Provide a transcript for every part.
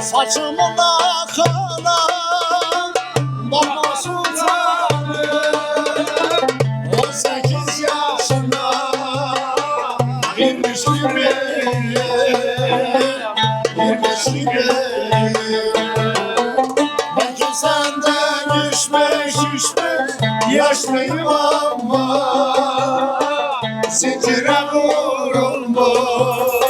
Saçımın akına Bakma sultanım 18 yaşında Girmiş gibi Girmiş gibi Belki senden düşmüş düşmüş Yaşlıyım ama Zincire vurulmuş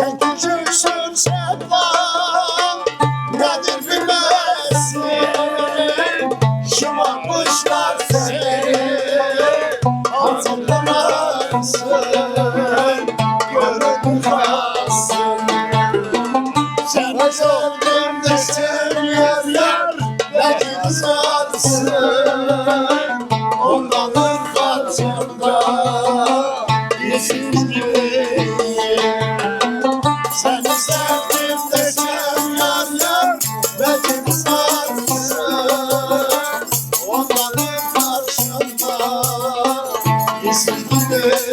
Sen küçüksün sevda Nedir bilmezsin? Şımarmışlar seni. Hatırlamazsın Görün kalsın. Sana sordum desin yerler Belki kızarsın Ondan ırkatında Yesin kesildi